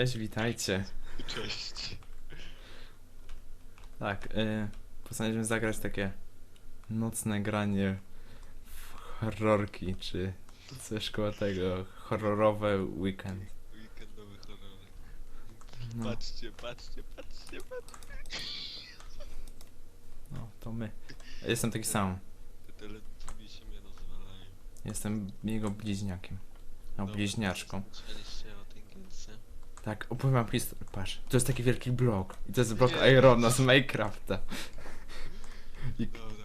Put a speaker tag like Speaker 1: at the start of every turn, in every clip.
Speaker 1: Cześć, witajcie.
Speaker 2: Cześć.
Speaker 1: Tak, y, postanowiliśmy zagrać takie nocne granie w horrorki, czy coś koło tego, horrorowe weekend.
Speaker 2: Weekendowy horror.
Speaker 1: No,
Speaker 2: Patrzcie, patrzcie, patrzcie, patrzcie.
Speaker 1: no to my. Jestem taki sam.
Speaker 2: Te teletubisie mnie rozwalają.
Speaker 1: Jestem jego bliźniakiem. No,
Speaker 2: Dobra,
Speaker 1: bliźniaczką.
Speaker 2: Słyszeliście o tej gierce?
Speaker 1: Tak, opowiem wam historię. Patrz, to jest taki wielki blok. I to jest blok
Speaker 2: Nie.
Speaker 1: Irona z Minecrafta. I,
Speaker 2: Dobra.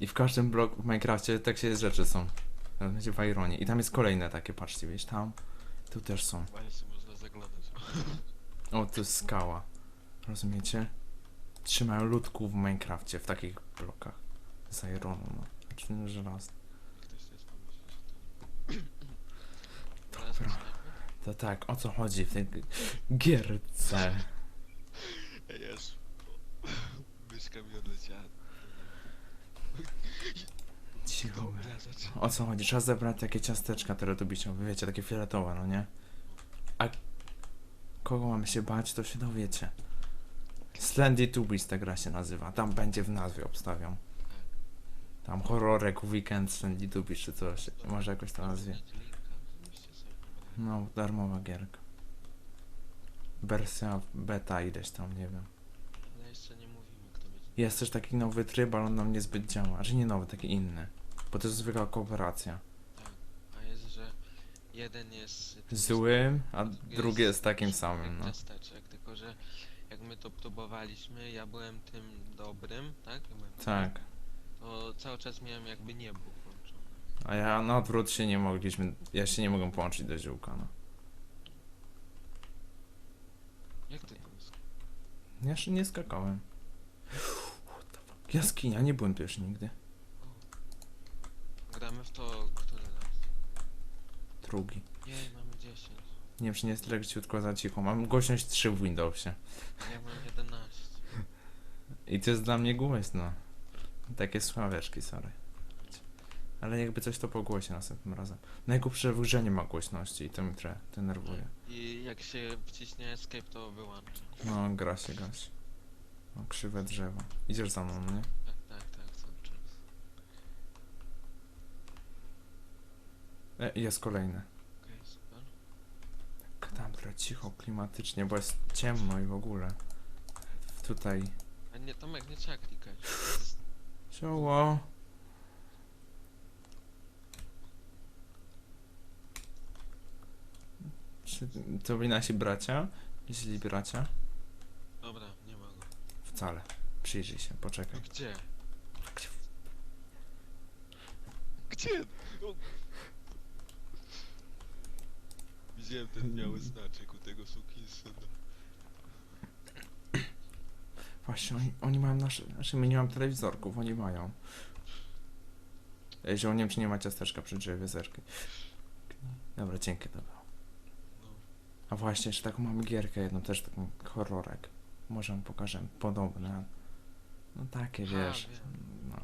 Speaker 1: I w każdym bloku w Minecrafcie takie rzeczy są. Nawet Będzie w Ironie. I tam jest kolejne takie, patrzcie, wiesz, tam. Tu też są.
Speaker 2: Właśnie można zaglądać.
Speaker 1: O, to jest skała. Rozumiecie? Trzymają ludków w Minecrafcie w takich blokach. Z Ironu, no. Znaczy, no, żelazny.
Speaker 2: Ktoś też pomyśli, że to... Teraz
Speaker 1: Dobra. To tak, o co chodzi w tej gierce?
Speaker 2: Aż... Myszka mi odleciała.
Speaker 1: Cicho. O co chodzi? Trzeba zebrać takie ciasteczka teletubiciowe, wiecie, takie fioletowe, no nie? A kogo mamy się bać, to się dowiecie. Slendy Tubis ta gra się nazywa. Tam będzie w nazwie obstawiam. Tam horrorek weekend Slendy Tubis czy coś. Może jakoś to nazwie. No, darmowa gierka. Wersja beta ileś tam, nie wiem.
Speaker 2: Ale jeszcze nie mówimy, kto będzie.
Speaker 1: Jest też taki nowy tryb, ale on nam niezbyt działa. Znaczy nie nowy, taki inny. Bo to jest zwykła kooperacja.
Speaker 2: Tak. A jest, że jeden jest...
Speaker 1: Złym, a
Speaker 2: Drugi jest
Speaker 1: takim samym, no.
Speaker 2: ciasteczek, tylko że jak my to próbowaliśmy, ja byłem tym dobrym, tak? Ja byłem
Speaker 1: Tak.
Speaker 2: To cały czas miałem jakby niebo włączone.
Speaker 1: A ja na odwrót się nie mogliśmy, ja się nie mogłem połączyć do ziółka, no.
Speaker 2: Jak ty tam jest?
Speaker 1: Ja jeszcze nie skakałem. What the fuck? Jaskinia, nie byłem tu jeszcze nigdy.
Speaker 2: Gramy w to, który raz?
Speaker 1: Drugi.
Speaker 2: Jej, mamy 10.
Speaker 1: Nie wiem, czy nie jest leciutko za cicho. Mam głośność 3 w Windowsie.
Speaker 2: Ja mam 11.
Speaker 1: I to jest dla mnie głośno. Takie sławeczki, sorry. Ale jakby coś to po głosie następnym razem. Najgłupsze w grze nie ma głośności i to mnie trochę denerwuje.
Speaker 2: I jak się wciśnie escape, to wyłączę.
Speaker 1: No, gra się, gra się. O, krzywe drzewo. Idziesz za mną, no nie?
Speaker 2: Tak, tak, tak, cały czas.
Speaker 1: E, jest kolejne.
Speaker 2: Okej, super.
Speaker 1: Tak Tam trochę cicho, klimatycznie, bo jest ciemno i w ogóle. Tutaj.
Speaker 2: A nie, Tomek, nie trzeba klikać.
Speaker 1: Czoło. To byli nasi bracia? Jeśli bracia?
Speaker 2: Dobra, nie ma go.
Speaker 1: Wcale. Przyjrzyj się, poczekaj.
Speaker 2: Gdzie? Gdzie? No. Widziałem ten biały znaczek u tego sukinsyna.
Speaker 1: Właśnie, oni, oni mają nasze... Znaczy, my nie mamy telewizorków, oni mają. Ej, nie wiem, czy nie ma ciasteczka przy drzewie, zerki. Dobra, dzięki, dobra.
Speaker 2: No.
Speaker 1: A właśnie, jeszcze taką mamy gierkę jedną, też taką horrorek. Może wam pokażę, podobne. No takie, wiesz. No.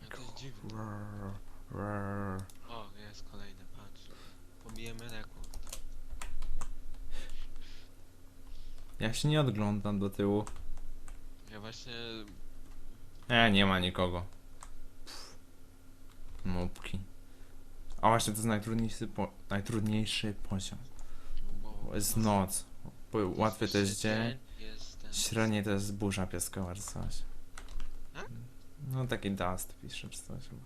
Speaker 2: Ale to jest dziwne.
Speaker 1: Rrr, rrr.
Speaker 2: O, jest kolejny, patrz. Pobijemy rekord.
Speaker 1: Ja się nie odglądam do tyłu.
Speaker 2: Ja właśnie...
Speaker 1: E, nie ma nikogo. Nubki. A właśnie, to jest najtrudniejszy, po, najtrudniejszy poziom. Jest noc. Łatwy to jest dzień. Średni to jest burza piaskowa czy coś.
Speaker 2: Tak?
Speaker 1: No taki dust pisze czy coś chyba.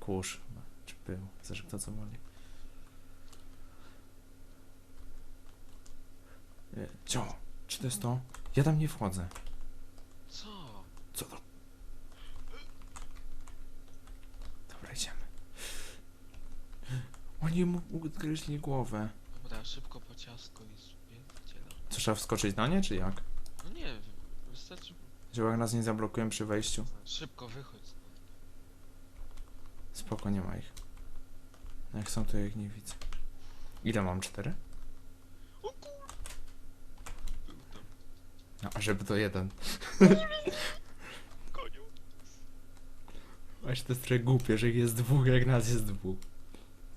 Speaker 1: Kurz chyba, czy był. Zależy kto co woli. E, Cio, czy to jest to? Ja tam nie wchodzę.
Speaker 2: Co?
Speaker 1: Co to? Dobra, idziemy. Oni mu ugryźli głowę.
Speaker 2: Dobra, szybko po ciastko i zbiercie
Speaker 1: Co, trzeba wskoczyć na nie, czy jak?
Speaker 2: No nie, wystarczy...
Speaker 1: Jak nas nie zablokują przy wejściu?
Speaker 2: Szybko wychodź.
Speaker 1: Spoko, nie ma ich. Jak są, to ja ich nie widzę. Ile mam? Cztery?
Speaker 2: O kur... Był tam.
Speaker 1: No, a żeby to jeden.
Speaker 2: Koniu.
Speaker 1: Właśnie to jest trochę głupie, że ich jest dwóch, jak nas jest dwóch.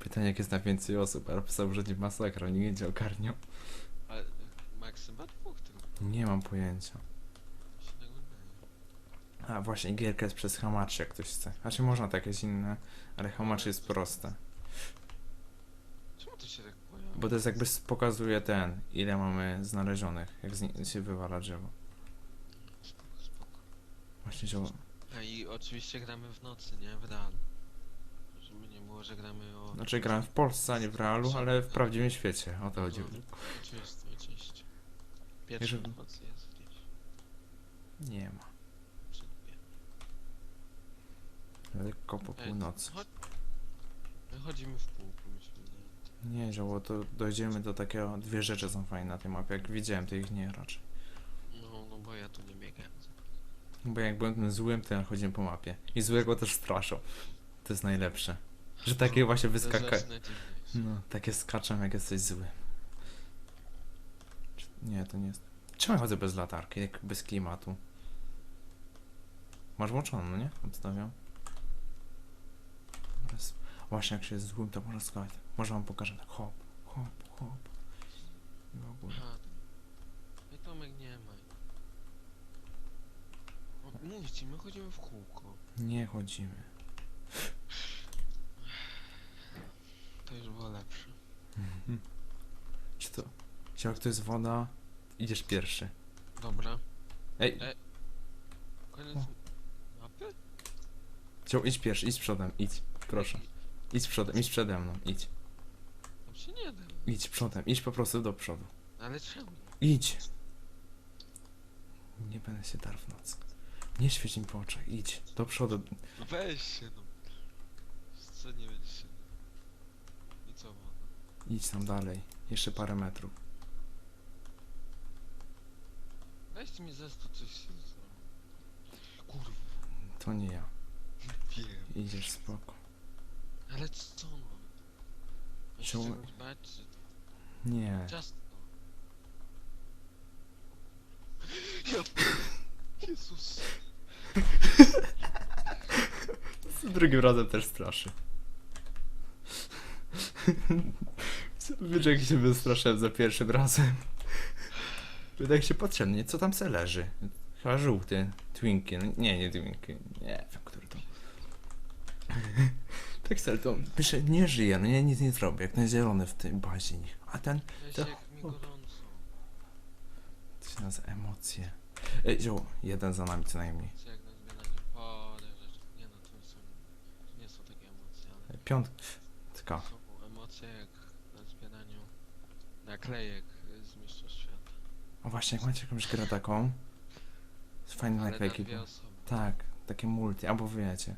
Speaker 1: Pytanie, jak jest na więcej osób, ale pisał, że nie masakra, nie będzie ogarniał.
Speaker 2: Ale Max chyba dwóch tylko
Speaker 1: Nie mam pojęcia.
Speaker 2: się.
Speaker 1: A właśnie, gierka jest przez hamaczy, jak ktoś chce. Znaczy można jakieś inne, ale hamaczy jest proste.
Speaker 2: Czemu to się tak pojawia?
Speaker 1: Bo to jest jakby s- pokazuje ten, ile mamy znalezionych, jak się wywala drzewo.
Speaker 2: Spoko, spoko.
Speaker 1: Właśnie zioło.
Speaker 2: A i oczywiście gramy w nocy, nie? W realu. Było, że gramy o...
Speaker 1: Znaczy grałem w Polsce, a nie w realu, ale w prawdziwym świecie, o to chodzi.
Speaker 2: No, oczywiście, oczywiście. Pierwszy
Speaker 1: Jeżeli-
Speaker 2: nocy jest gdzieś.
Speaker 1: Nie ma. Lekko po
Speaker 2: Ej,
Speaker 1: północy.
Speaker 2: chodź- My chodzimy w kółku, mi się wydaje.
Speaker 1: Nie, zioło, to dojdziemy do takiego, dwie rzeczy są fajne na tej mapie, jak widziałem, to ich nie raczej.
Speaker 2: No, no bo ja tu nie biegałem.
Speaker 1: Bo jak byłem tym złym, to ja chodziłem po mapie. I złego też straszą. To jest najlepsze. Że takie właśnie wyskaka...
Speaker 2: Zacznę dziwniejsze.
Speaker 1: No, takie skaczą jak jesteś zły. Nie, to nie jest. Czemu ja chodzę bez latarki, jak bez klimatu? Masz włączoną, no nie? Odstawiam. Teraz- Właśnie jak się jest złym, to można skakać. Może wam pokażę tak hop, hop, hop. I w ogóle.
Speaker 2: Aha. Tomek nie ma. Mówię ci, my chodzimy w kółko.
Speaker 1: Nie chodzimy.
Speaker 2: To już było lepsze.
Speaker 1: Czy to... Czy jak to jest woda, idziesz pierwszy.
Speaker 2: Dobra.
Speaker 1: Ej,
Speaker 2: Ej. Koniec mapy?
Speaker 1: Ciao, idź pierwszy, idź przodem, idź. Proszę. Idź przodem, idź przede mną, idź.
Speaker 2: Tam się nie da.
Speaker 1: Idź przodem, idź po prostu do przodu.
Speaker 2: Ale czemu?
Speaker 1: Idź! Nie będę się darł w nocy. Nie świeć mi po oczach, idź. Do przodu.
Speaker 2: Weź się no. Co nie będziesz się... I co woda?
Speaker 1: Idź tam dalej. Jeszcze parę metrów.
Speaker 2: Weźcie mi za to coś się zrobi. Kurwa.
Speaker 1: To nie ja.
Speaker 2: Wiem.
Speaker 1: Idziesz spoko.
Speaker 2: Ale co no? Masz się
Speaker 1: Czemu-
Speaker 2: czegoś bać, czy
Speaker 1: Nie.
Speaker 2: ciasto? Ja... Jezus.
Speaker 1: Z drugim razem też straszy. Wiesz jak się wystraszyłem za pierwszym razem. Tak się patrzę, nie? Co tam se leży? Chyba żółty. Twinkie. No, nie, nie Twinkie. Nie wiem, który to. tak se to pisze, nie żyje, no nie, nic nie zrobię. Jak ten zielony w tej bazie. A ten, To-
Speaker 2: mi gorąco.
Speaker 1: to się nazywa emocje. Ej, zioł, jeden za nami co najmniej.
Speaker 2: Co jak na zbieraniu parę rzeczy. Nie no, to są... To nie są takie emocje, ale...
Speaker 1: Piątka.
Speaker 2: Są emocje jak na zbieraniu naklejek z Mistrzostw Świata.
Speaker 1: O właśnie, jak macie jakąś grę taką, z fajne
Speaker 2: Ale
Speaker 1: naklejki.
Speaker 2: na dwie osoby.
Speaker 1: Tak, takie multi, albo wiecie,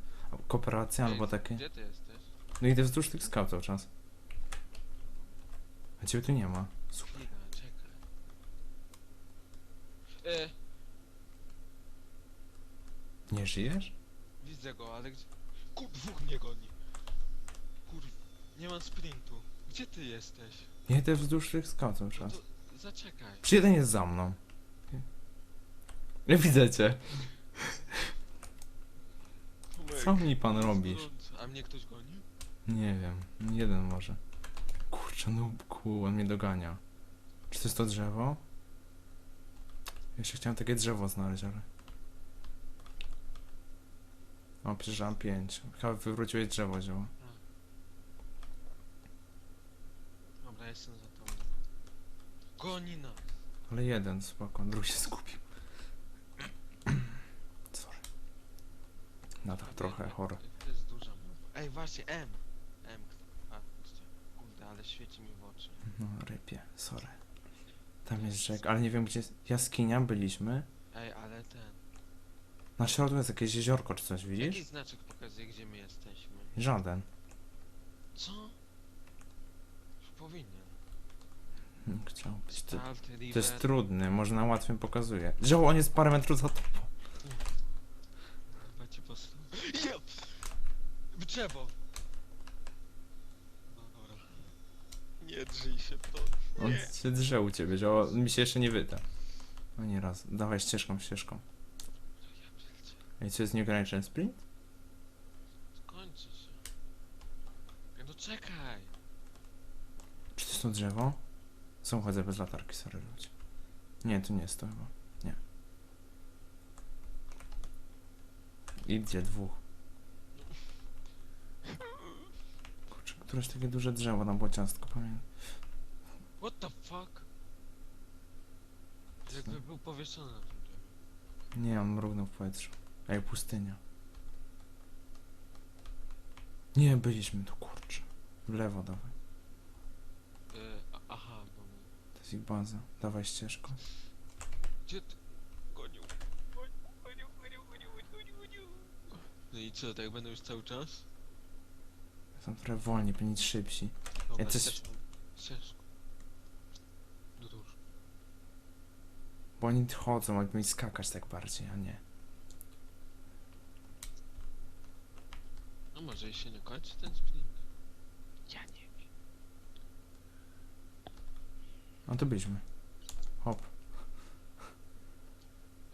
Speaker 1: kooperacja,
Speaker 2: Ej,
Speaker 1: albo takie.
Speaker 2: Gdzie ty jesteś?
Speaker 1: No idę wzdłuż tych skał cały czas. A ciebie tu nie ma. Super.
Speaker 2: Chwila, czekaj. E,
Speaker 1: Nie żyjesz?
Speaker 2: widzę go, ale gdzie... Kur... dwóch mnie goni. Kur... Nie mam sprintu. Gdzie ty jesteś?
Speaker 1: Nie idę wzdłuż tych skał cały czas.
Speaker 2: to zaczekaj.
Speaker 1: Przy jeden jest za mną. Nie widzę cię. Co mi pan robisz?
Speaker 2: A mnie ktoś goni?
Speaker 1: Nie wiem, jeden może. Kurczę, no ku, on mnie dogania. Czy to jest to drzewo? Jeszcze chciałem takie drzewo znaleźć, ale... O, przeżyłam pięć. Chyba wywróciłeś drzewo, zioło.
Speaker 2: Dobra, jestem za tobą. Goni nas.
Speaker 1: Ale jeden, spoko, drugi się skupił. Sorry. Nadal trochę chory.
Speaker 2: To jest duża mowa. Ej, właśnie, M. M. A, chodźcie. Kurde, ale świeci mi w oczy.
Speaker 1: No, rypie, sorry. Tam jest rzek, ale nie wiem gdzie jest. Jaskinia, byliśmy.
Speaker 2: Ej, ale ten.
Speaker 1: Na środku jest jakieś jeziorko czy coś, widzisz?
Speaker 2: Jaki znaczek pokazuje, gdzie my jesteśmy?
Speaker 1: Żaden.
Speaker 2: Co? Już powinien.
Speaker 1: Hmm, Chciał być. To, to jest trudny, może na łatwym pokazuje. Zioło, on jest parę metrów za tobą.
Speaker 2: Chyba cię posłuchał. Jep! Drzewo! No dobra. Nie drzyj się, proszę.
Speaker 1: On
Speaker 2: Nie.
Speaker 1: się drze u ciebie, zioło, mi się jeszcze nie wyda. No nie raz, dawaj ścieżką, ścieżką. Ej, co jest nieograniczony sprint?
Speaker 2: Skończy się. No Czekaj.
Speaker 1: Czy to jest to drzewo? Są chodzę bez latarki, sorry ludzie. Nie, to nie jest to chyba. Nie. Idzie dwóch. Kurczę, któreś takie duże drzewo na bociastku, pamiętam.
Speaker 2: What the fuck? Jakby był powieszony na tym drzewie.
Speaker 1: Nie, on mrugnął w powietrzu. Ej, pustynia. Nie, byliśmy tu, kurczę. W lewo dawaj. To jest ich baza. Dawaj ścieżką.
Speaker 2: Gdzie ty? Gonił. Gonił, gonił, gonił, gonił, gonił, gonił. No i co, tak będą już cały czas?
Speaker 1: Są trochę wolniej, powinni być szybsi.
Speaker 2: Dobra,
Speaker 1: coś-
Speaker 2: ścieżką. Ścieżką. No to już.
Speaker 1: Bo oni chodzą, jakby mi skakać tak bardziej, a nie.
Speaker 2: No może i się nie kończy ten sprint? Ja nie wiem.
Speaker 1: No to byliśmy. Hop.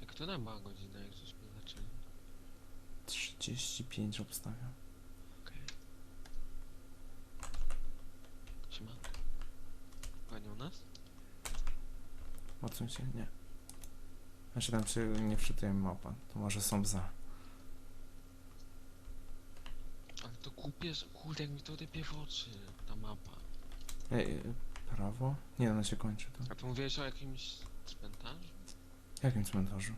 Speaker 2: Jak to nam była godzina, jak żeśmy zaczęli?
Speaker 1: 35 obstawiam.
Speaker 2: Okej. Siemanko. Gonią nas?
Speaker 1: Odsuń się? Nie. Znaczy tam czy nie wczytuję mapa, to może są za.
Speaker 2: Ale to głupie, że- kurde, jak mi to rypie w oczy, ta mapa.
Speaker 1: Ej, prawo? Nie, ona się kończy tu.
Speaker 2: A ty mówiłeś o jakimś cmentarzu?
Speaker 1: Jakim cmentarzu?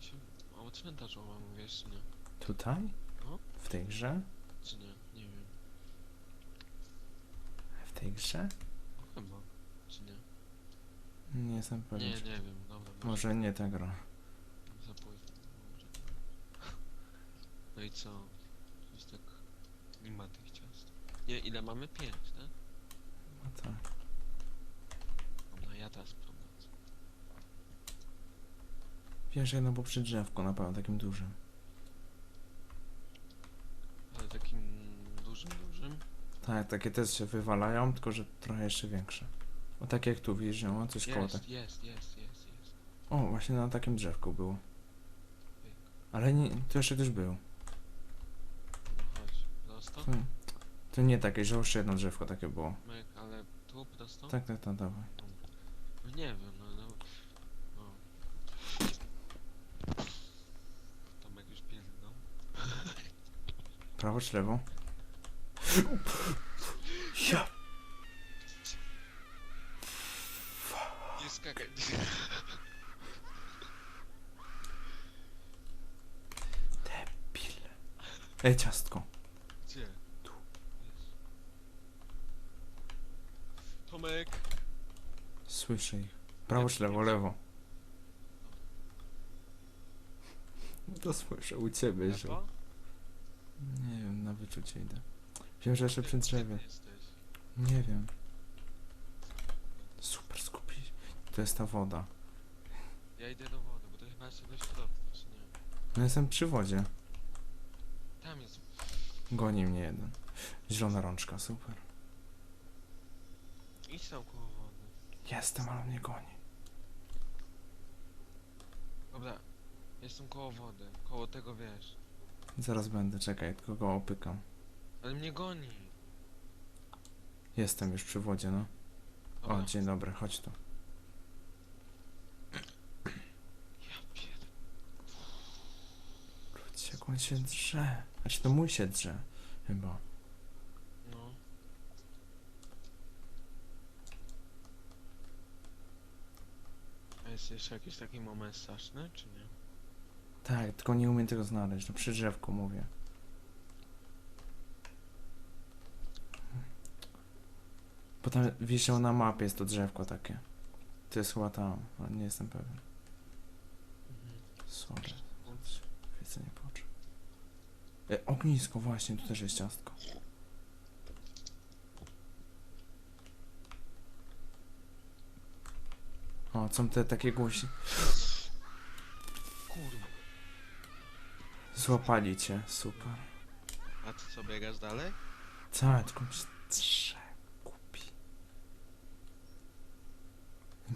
Speaker 2: Się... O cmentarzu chyba mówiłeś, czy nie?
Speaker 1: Tutaj?
Speaker 2: No.
Speaker 1: W tej grze?
Speaker 2: Czy nie? Nie wiem.
Speaker 1: W tej grze?
Speaker 2: No chyba. Czy nie?
Speaker 1: Nie jestem pewien.
Speaker 2: Nie,
Speaker 1: czy-
Speaker 2: nie wiem, dobra.
Speaker 1: Może nie ta gra.
Speaker 2: Za późno. Może. No i co? Coś tak... Nie ma tych ciast. Nie, ile mamy? Pięć, tak?
Speaker 1: No tak.
Speaker 2: Teraz prowadzę.
Speaker 1: Wiesz, jedno było przy drzewku na pewno, takim dużym.
Speaker 2: Ale takim dużym, dużym.
Speaker 1: Tak, takie też się wywalają, tylko że trochę jeszcze większe. O tak jak tu widzisz, no, coś koło tak.
Speaker 2: Jest, jest, jest, jest, jest.
Speaker 1: O, właśnie na takim drzewku było. Ale nie, to jeszcze ktoś był.
Speaker 2: No chodź, prosto?
Speaker 1: To, to nie takie, że już jedno drzewko takie było.
Speaker 2: Myk, ale tu prosto?
Speaker 1: Tak, tak, tak, dawaj.
Speaker 2: No nie wiem, no, no. no. Tomek już pierdnął.
Speaker 1: Prawo czy lewo? Ja!
Speaker 2: Nie skakaj.
Speaker 1: Pil. Ej, ciastko.
Speaker 2: Gdzie?
Speaker 1: Tu.
Speaker 2: Jest. Tomek!
Speaker 1: Słyszę ich. Prawo czy lewo? Lewo. No to słyszę u ciebie, że...
Speaker 2: Lewo?
Speaker 1: Nie wiem, na wyczucie idę. Wiem, że jeszcze przy drzewie. Nie wiem. Super skupić. To jest ta woda.
Speaker 2: Ja idę do wody, bo to chyba jeszcze do środka, czy nie?
Speaker 1: No jestem przy wodzie.
Speaker 2: Tam jest.
Speaker 1: Goni mnie jeden. Zielona rączka, super.
Speaker 2: Idź tam koło.
Speaker 1: Jestem, ale mnie goni.
Speaker 2: Dobra. Jestem koło wody. Koło tego wiesz.
Speaker 1: Zaraz będę, czekaj, tylko go opykam.
Speaker 2: Ale mnie goni.
Speaker 1: Jestem już przy wodzie, no. O,
Speaker 2: Dobra.
Speaker 1: dzień dobry, chodź tu.
Speaker 2: Ja pierd...
Speaker 1: Ludzie, jak on się drze. Znaczy, to mój się drze. Chyba.
Speaker 2: No. A jest jeszcze jakiś taki moment straszny, czy nie?
Speaker 1: Tak, tylko nie umiem tego znaleźć. No przy drzewku mówię. Bo tam wisiał na mapie, jest to drzewko takie. To jest chyba tam, ale nie jestem pewien.
Speaker 2: Mhm.
Speaker 1: Sorry. Wiedzę nie poczuł. E, ognisko, właśnie, tu też jest ciastko. O, są te takie głośne.
Speaker 2: Kurwa.
Speaker 1: Złapali cię, super.
Speaker 2: A ty co, biegasz dalej?
Speaker 1: Całe, tylko mi się drze, kupi.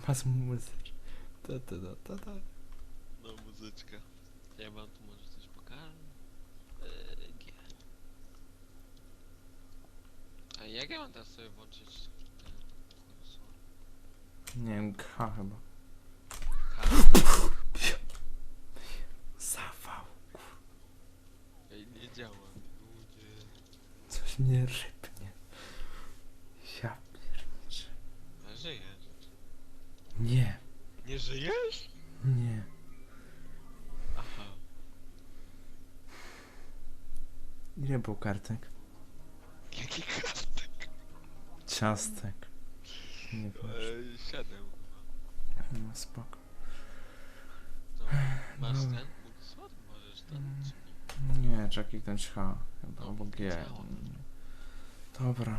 Speaker 1: Masz muzycz. Ta, ta, ta, ta, ta.
Speaker 2: No, muzyczka. Ja wam tu może coś pokażę. Eee, gier. A jak ja mam teraz sobie włączyć?
Speaker 1: Nie wiem, K chyba. Zawał.
Speaker 2: ej, nie działa. Ludzie.
Speaker 1: Coś mnie rypnie. Ja pierniczę.
Speaker 2: A żyjesz?
Speaker 1: Nie,
Speaker 2: Nie żyjesz?
Speaker 1: nie.
Speaker 2: Aha.
Speaker 1: Ile było kartek?
Speaker 2: Jaki kartek?
Speaker 1: Ciastek. Nie wiem.
Speaker 2: Eee, siedem.
Speaker 1: No spoko.
Speaker 2: Co? Masz
Speaker 1: Dobra.
Speaker 2: ten kursor? Możesz ten, czy nie?
Speaker 1: Nie, trzeba kliknąć H. Chyba
Speaker 2: No,
Speaker 1: albo G. Dobra.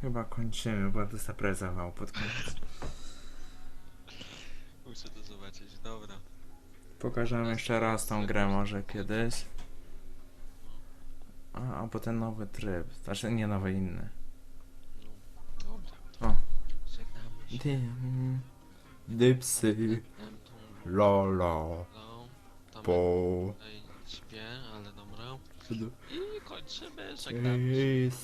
Speaker 1: Chyba kończymy, bo to zaprezował pod koniec.
Speaker 2: Muszę to zobaczyć, dobra.
Speaker 1: Pokażemy jeszcze raz tą grę może kiedyś. A, a potem nowy tryb. Znaczy nie nowy, inny.
Speaker 2: No, dobra.
Speaker 1: O.
Speaker 2: Tam tą
Speaker 1: Lolo. Po.
Speaker 2: śpię, ale dobra. I kończymy, żegnamy się.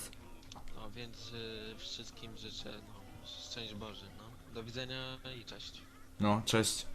Speaker 2: No więc y, wszystkim życzę no, szczęść Boże, no. Do widzenia i cześć.
Speaker 1: No, cześć.